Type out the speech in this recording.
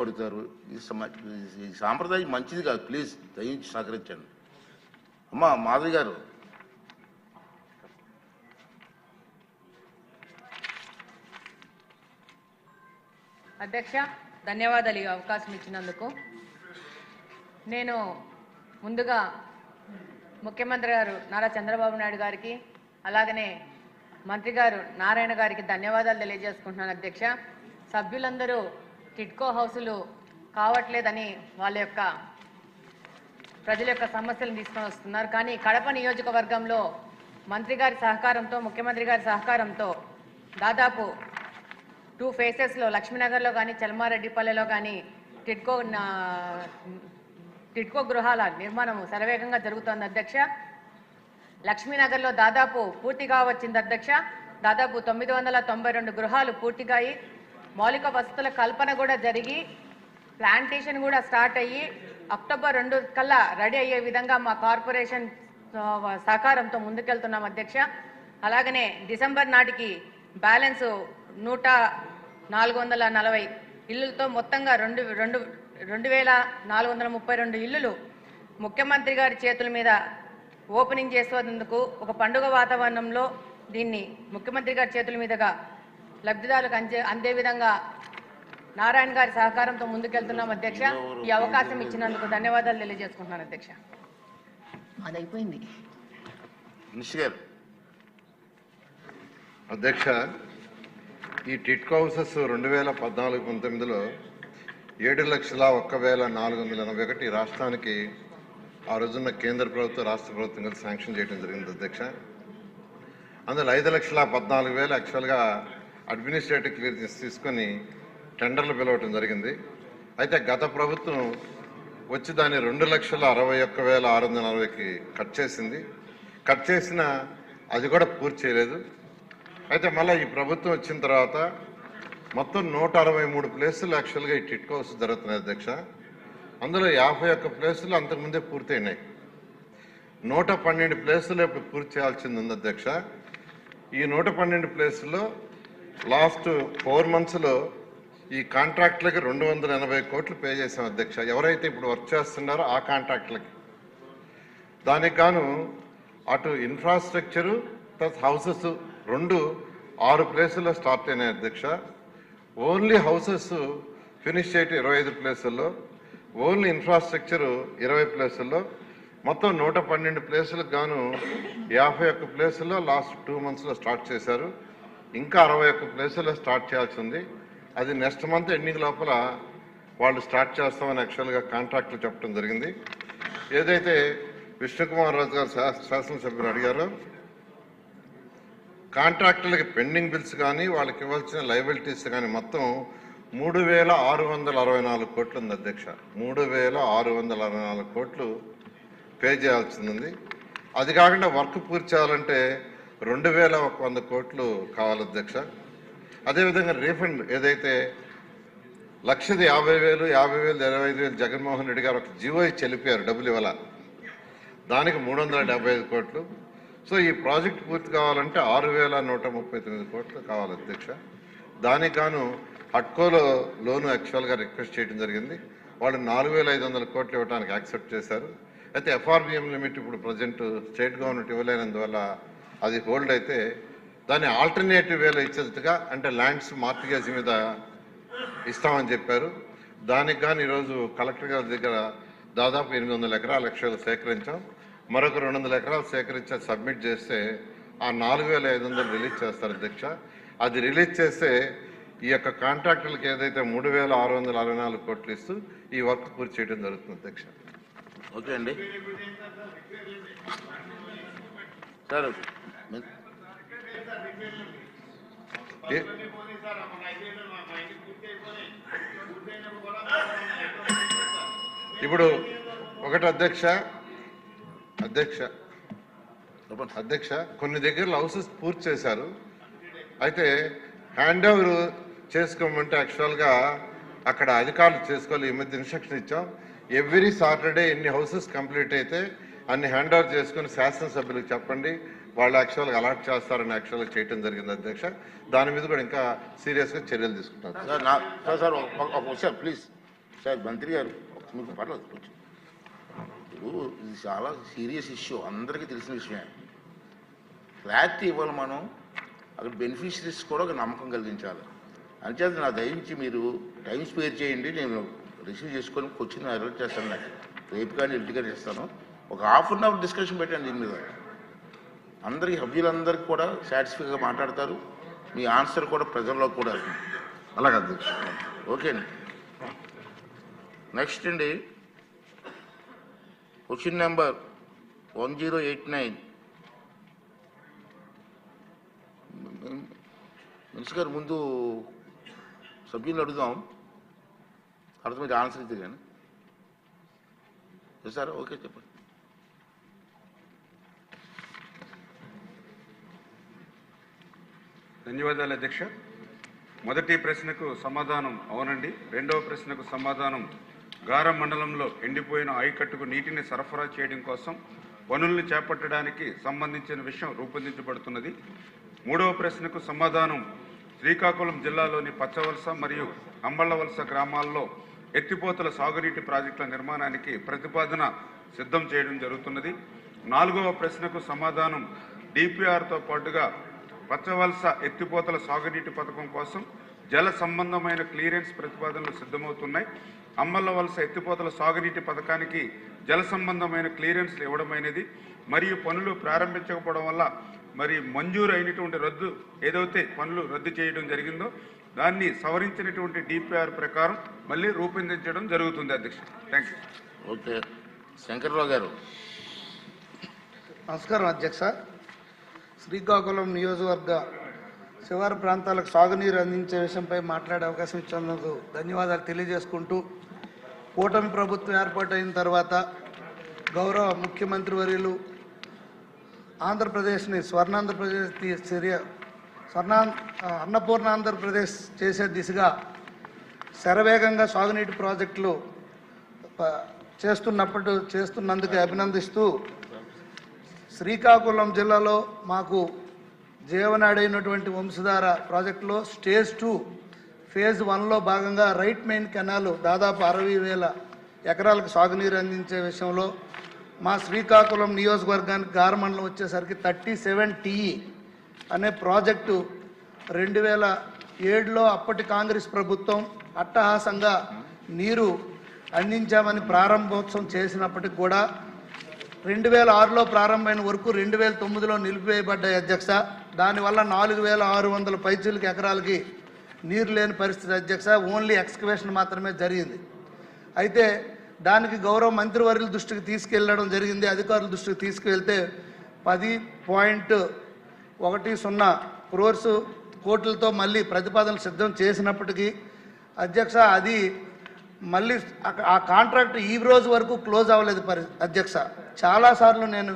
కొడతారు ఈ ఈ సాంప్రదాయం మంచిది కాదు. ప్లీజ్ దయించి సహకరించండి. అమ్మ మాధవి గారు. అధ్యక్ష ధన్యవాదాలు ఈ అవకాశం ఇచ్చినందుకు. నేను ముందుగా ముఖ్యమంత్రి గారు నారా చంద్రబాబు నాయుడు గారికి అలాగనే మంత్రి గారు నారాయణ గారికి ధన్యవాదాలు తెలియజేసుకుంటున్నాను అధ్యక్ష. సభ్యులందరూ టిట్కో హౌసులు కావట్లేదని వాళ్ళ యొక్క ప్రజల యొక్క సమస్యలను తీసుకొని వస్తున్నారు. కానీ కడప నియోజకవర్గంలో మంత్రి గారి సహకారంతో ముఖ్యమంత్రి గారి సహకారంతో దాదాపు టూ ఫేసెస్లో లక్ష్మీనగర్లో కానీ చల్మారెడ్డిపల్లెలో కానీ టిడ్కో టిట్కో టిడ్కో గృహాల నిర్మాణం శరవేగంగా జరుగుతోంది అధ్యక్ష. లక్ష్మీనగర్లో దాదాపు పూర్తిగా వచ్చింది అధ్యక్ష. దాదాపు తొమ్మిది వందల తొంభై రెండు గృహాలు పూర్తిగాయి. మౌలిక వసతుల కల్పన కూడా జరిగి ప్లాంటేషన్ కూడా స్టార్ట్ అయ్యి అక్టోబర్ రెండు కల్లా రెడీ అయ్యే విధంగా మా కార్పొరేషన్ సహకారంతో ముందుకెళ్తున్నాం అధ్యక్ష. అలాగనే డిసెంబర్ నాటికి బ్యాలెన్స్ నూట నాలుగు వందల నలభై ఇల్లులతో మొత్తంగా రెండు రెండు రెండు వేల నాలుగు వందల ముప్పై రెండు ఇల్లులు ముఖ్యమంత్రి గారి చేతుల మీద ఓపెనింగ్ చేసేందుకు ఒక పండుగ వాతావరణంలో దీన్ని ముఖ్యమంత్రి గారి చేతుల మీదుగా లబ్ధిదారులకు అందే అందే విధంగా నారాయణ గారి సహకారంతో ముందుకెళ్తున్నాం అధ్యక్ష. ఈ అవకాశం ఇచ్చినందుకు ధన్యవాదాలు తెలియజేసుకుంటున్నాను అధ్యక్ష. అది అయిపోయింది నిషి గారు. అధ్యక్ష ఈ టిట్కో హౌసెస్ రెండు వేల పద్నాలుగు పంతొమ్మిదిలో ఏడు లక్షల ఒక్క వేల నాలుగు వందల ఎనభై ఒకటి రాష్ట్రానికి ఆ రోజున్న కేంద్ర ప్రభుత్వం రాష్ట్ర ప్రభుత్వం కలిసి శాంక్షన్ చేయడం జరిగింది అధ్యక్ష. అందులో ఐదు లక్షల పద్నాలుగు వేలు యాక్చువల్గా అడ్మినిస్ట్రేటివ్ క్లియరెన్స్ తీసుకొని టెండర్లు పిలవటం జరిగింది. అయితే గత ప్రభుత్వం వచ్చి దాన్ని రెండు లక్షల అరవై ఒక్క వేల ఆరు వందల నలభైకి కట్ చేసింది. కట్ చేసిన అది కూడా పూర్తి చేయలేదు. అయితే మళ్ళీ ఈ ప్రభుత్వం వచ్చిన తర్వాత మొత్తం నూట అరవై మూడు ప్లేసులు యాక్చువల్గా ఈ టిట్కో హౌస్ జరుగుతున్నాయి అధ్యక్ష. అందులో యాభై ఒక్క ప్లేసులు అంతకుముందే పూర్తయినాయి నూట పన్నెండు ప్లేసులు ఇప్పుడు పూర్తి చేయాల్సింది ఉంది అధ్యక్ష. ఈ నూట పన్నెండు ప్లేసుల్లో లాస్ట్ ఫోర్ మంత్స్లో ఈ కాంట్రాక్టులకి రెండు వందల ఎనభై కోట్లు పే చేసాం అధ్యక్ష. ఎవరైతే ఇప్పుడు వర్క్ చేస్తున్నారో ఆ కాంట్రాక్టులకి. దానికి గాను అటు ఇన్ఫ్రాస్ట్రక్చరు ప్లస్ హౌసెస్ రెండు ఆరు ప్లేసుల్లో స్టార్ట్ అయినాయి అధ్యక్ష. ఓన్లీ హౌసెస్ ఫినిష్ చేయటం ఇరవై ఐదు ప్లేసుల్లో ఓన్లీ ఇన్ఫ్రాస్ట్రక్చరు ఇరవై ప్లేసుల్లో మొత్తం నూట పన్నెండు ప్లేసులకు గాను యాభై ఒక్క ప్లేసుల్లో లాస్ట్ టూ మంత్స్లో స్టార్ట్ చేశారు. ఇంకా అరవై ఒక్క ప్లేసుల్లో స్టార్ట్ చేయాల్సి ఉంది. అది నెక్స్ట్ మంత్ ఎండింగ్ లోపల వాళ్ళు స్టార్ట్ చేస్తామని యాక్చువల్గా కాంట్రాక్ట్లు చెప్పడం జరిగింది. ఏదైతే విష్ణుకుమార్ రాజు గారు శాసనసభ్యులు అడిగారో కాంట్రాక్టులకి పెండింగ్ బిల్స్ కానీ వాళ్ళకి ఇవ్వాల్సిన లైబిలిటీస్ కానీ మొత్తం మూడు వేల ఆరు వందల అరవై నాలుగు కోట్లు ఉంది అధ్యక్ష. మూడు వేల ఆరు వందల అరవై నాలుగు కోట్లు పే చేయాల్సింది ఉంది. అది కాకుండా వర్క్ పూర్తి చేయాలంటే రెండు వేల ఒక వంద కోట్లు కావాలి అధ్యక్ష. అదేవిధంగా రీఫండ్ ఏదైతే లక్షది యాభై వేలు యాభై వేలు ఇరవై ఐదు వేలు జగన్మోహన్ రెడ్డి గారు ఒక జీవో చెల్లిపోయారు డబ్బులు ఇవ్వాల దానికి మూడు వందల డెబ్బై ఐదు కోట్లు. సో ఈ ప్రాజెక్ట్ పూర్తి కావాలంటే ఆరు వేల నూట ముప్పై తొమ్మిది కోట్లు కావాలి అధ్యక్ష. దానికి గాను హట్కోలో లోను యాక్చువల్గా రిక్వెస్ట్ చేయడం జరిగింది. వాళ్ళు నాలుగు వేల ఐదు వందల కోట్లు ఇవ్వడానికి యాక్సెప్ట్ చేశారు. అయితే ఎఫ్ఆర్బిఎం లిమిట్ ఇప్పుడు ప్రజెంట్ స్టేట్ గవర్నమెంట్ ఇవ్వలేనందువల్ల అది హోల్డ్ అయితే దాన్ని ఆల్టర్నేటివ్ వేలో ఇచ్చేట్టుగా అంటే ల్యాండ్స్ మార్టిగేజ్ మీద ఇస్తామని చెప్పారు. దానికి కానీ ఈరోజు కలెక్టర్ గారి దగ్గర దాదాపు ఎనిమిది వందల ఎకరాల లక్షలు సేకరించాం. మరొక రెండు వందల ఎకరాలు సేకరించి సబ్మిట్ చేస్తే ఆ నాలుగు వేల ఐదు వందలు రిలీజ్ చేస్తారు అధ్యక్ష. అది రిలీజ్ చేస్తే ఈ యొక్క కాంట్రాక్టులకు ఏదైతే మూడు వేల ఆరు వందల అరవై నాలుగు కోట్లు ఇస్తూ ఈ వర్క్ పూర్తి చేయడం జరుగుతుంది అధ్యక్ష. ఓకే అండి. సార్ ఇప్పుడు ఒకటి అధ్యక్ష అధ్యక్ష అధ్యక్ష కొన్ని దగ్గరలో హౌసెస్ పూర్తి చేశారు. అయితే హ్యాండ్ ఓవర్ చేసుకోమంటే యాక్చువల్గా అక్కడ అధికారులు చేసుకోవాలి ఈ మధ్య ఇన్స్ట్రక్షన్ ఇచ్చాం. ఎవ్రీ సాటర్డే ఎన్ని హౌసెస్ కంప్లీట్ అయితే అన్ని హ్యాండ్ ఓవర్ చేసుకుని శాసనసభ్యులకు చెప్పండి. వాళ్ళు యాక్చువల్గా అలాట్ చేస్తారని యాక్చువల్గా చేయడం జరిగింది అధ్యక్ష. దాని మీద కూడా ఇంకా సీరియస్గా చర్యలు తీసుకుంటారు. సార్ నా సార్ సార్ ఒక- విషయం ప్లీజ్. సార్ మంత్రి గారు మీకు పర్లేదు కొంచెం. ఇప్పుడు ఇది చాలా సీరియస్ ఇష్యూ అందరికీ తెలిసిన విషయమే. క్లారిటీ ఇవ్వాలి మనం అక్కడ బెనిఫిషరీస్ కూడా ఒక నమ్మకం కలిగించాలి. అంచేత నా దయించి మీరు టైం స్పేర్ చేయండి నేను రిసీవ్ చేసుకొని క్వశ్చన్ అలర్ట్ చేస్తాను. నాకు రేపు కానీ ఎల్టీ చేస్తాను. ఒక హాఫ్ అన్ అవర్ డిస్కషన్ పెట్టాను దీని మీద. అందరి సభ్యులందరికీ కూడా సాటిస్ఫైగా మాట్లాడతారు. మీ ఆన్సర్ కూడా ప్రజల్లో కూడా వెళ్తుంది. అలాగే అధ్యక్ష ఓకే అండి. నెక్స్ట్ అండి. Question number one zero eight nine minister గారు ముందు సభ్యులు అడుగుదాం. తర్వాత మీరు ఆన్సర్ ఇద్దరు కానీ సార్ ఓకే చెప్పండి. ధన్యవాదాలు అధ్యక్ష. మొదటి ప్రశ్నకు సమాధానం అవునండి. రెండవ ప్రశ్నకు సమాధానం గారం మండలంలో ఎండిపోయిన ఆయకట్టుకు నీటిని సరఫరా చేయడం కోసం పనులను చేపట్టడానికి సంబంధించిన విషయం రూపొందించబడుతున్నది. మూడవ ప్రశ్నకు సమాధానం శ్రీకాకుళం జిల్లాలోని పచ్చవలస మరియు అంబళ్ళవలస గ్రామాల్లో ఎత్తిపోతల సాగునీటి ప్రాజెక్టుల నిర్మాణానికి ప్రతిపాదన సిద్ధం చేయడం జరుగుతున్నది. నాలుగవ ప్రశ్నకు సమాధానం డిపిఆర్తో పాటుగా పచ్చవలస ఎత్తిపోతల సాగునీటి పథకం కోసం జల సంబంధమైన క్లియరెన్స్ ప్రతిపాదనలు సిద్ధమవుతున్నాయి. అమ్మల వలస ఎత్తిపోతల సాగునీటి పథకానికి జల సంబంధమైన క్లియరెన్స్లు ఇవ్వడమైనది. మరియు పనులు ప్రారంభించకపోవడం వల్ల మరి మంజూరు అయినటువంటి రద్దు ఏదైతే పనులు రద్దు చేయడం జరిగిందో దాన్ని సవరించినటువంటి డిపిఆర్ ప్రకారం మళ్ళీ రూపొందించడం జరుగుతుంది అధ్యక్ష. Thank you okay. శంకర్రావు గారు. నమస్కారం అధ్యక్ష. శ్రీకాకుళం నియోజకవర్గ శివారు ప్రాంతాలకు సాగునీరు అందించే విషయంపై మాట్లాడే అవకాశం ఇచ్చినందుకు ధన్యవాదాలు తెలియజేసుకుంటూ కూటమి ప్రభుత్వం ఏర్పాటైన తర్వాత గౌరవ ముఖ్యమంత్రి వర్యులు ఆంధ్రప్రదేశ్ని స్వర్ణాంధ్రప్రదేశ్ తీ- చర్య స్వర్ణా అన్నపూర్ణ ఆంధ్రప్రదేశ్ చేసే దిశగా శరవేగంగా సాగునీటి ప్రాజెక్టులు ప- చేస్తున్నప్పుడు చేస్తున్నందుకు అభినందిస్తూ శ్రీకాకుళం జిల్లాలో మాకు జీవనాడైనటువంటి వంశధార ప్రాజెక్టులో స్టేజ్ టూ ఫేజ్ వన్లో భాగంగా రైట్ మెయిన్ కెనాల్ దాదాపు అరవై వేల ఎకరాలకు సాగునీరు అందించే విషయంలో మా శ్రీకాకుళం నియోజకవర్గానికి గారమండలం వచ్చేసరికి థర్టీ సెవెన్ టీఈ e అనే ప్రాజెక్టు రెండు వేల ఏడులో అప్పటి కాంగ్రెస్ ప్రభుత్వం అట్టహాసంగా నీరు అందించామని ప్రారంభోత్సవం చేసినప్పటికి కూడా రెండు వేల ఆరులో ప్రారంభమైన వరకు రెండు వేల తొమ్మిదిలో నిలిపివేయబడ్డాయి అధ్యక్ష. దానివల్ల నాలుగు వేల ఆరు వందల పైచీలకి ఎకరాలకి నీరు లేని పరిస్థితి అధ్యక్ష. ఓన్లీ ఎక్స్కవేషన్ మాత్రమే జరిగింది. అయితే దానికి గౌరవ మంత్రివర్యుల దృష్టికి తీసుకెళ్ళడం జరిగింది. అధికారుల దృష్టికి తీసుకువెళ్తే పది పాయింట్ ఒకటి సున్నా క్రోర్స్ కోట్లతో మళ్ళీ ప్రతిపాదనలు సిద్ధం చేసినప్పటికీ అధ్యక్ష అది మళ్ళీ ఆ- ఆ కాంట్రాక్ట్ ఈ రోజు వరకు క్లోజ్ అవ్వలేదు పరి అధ్యక్ష. చాలాసార్లు నేను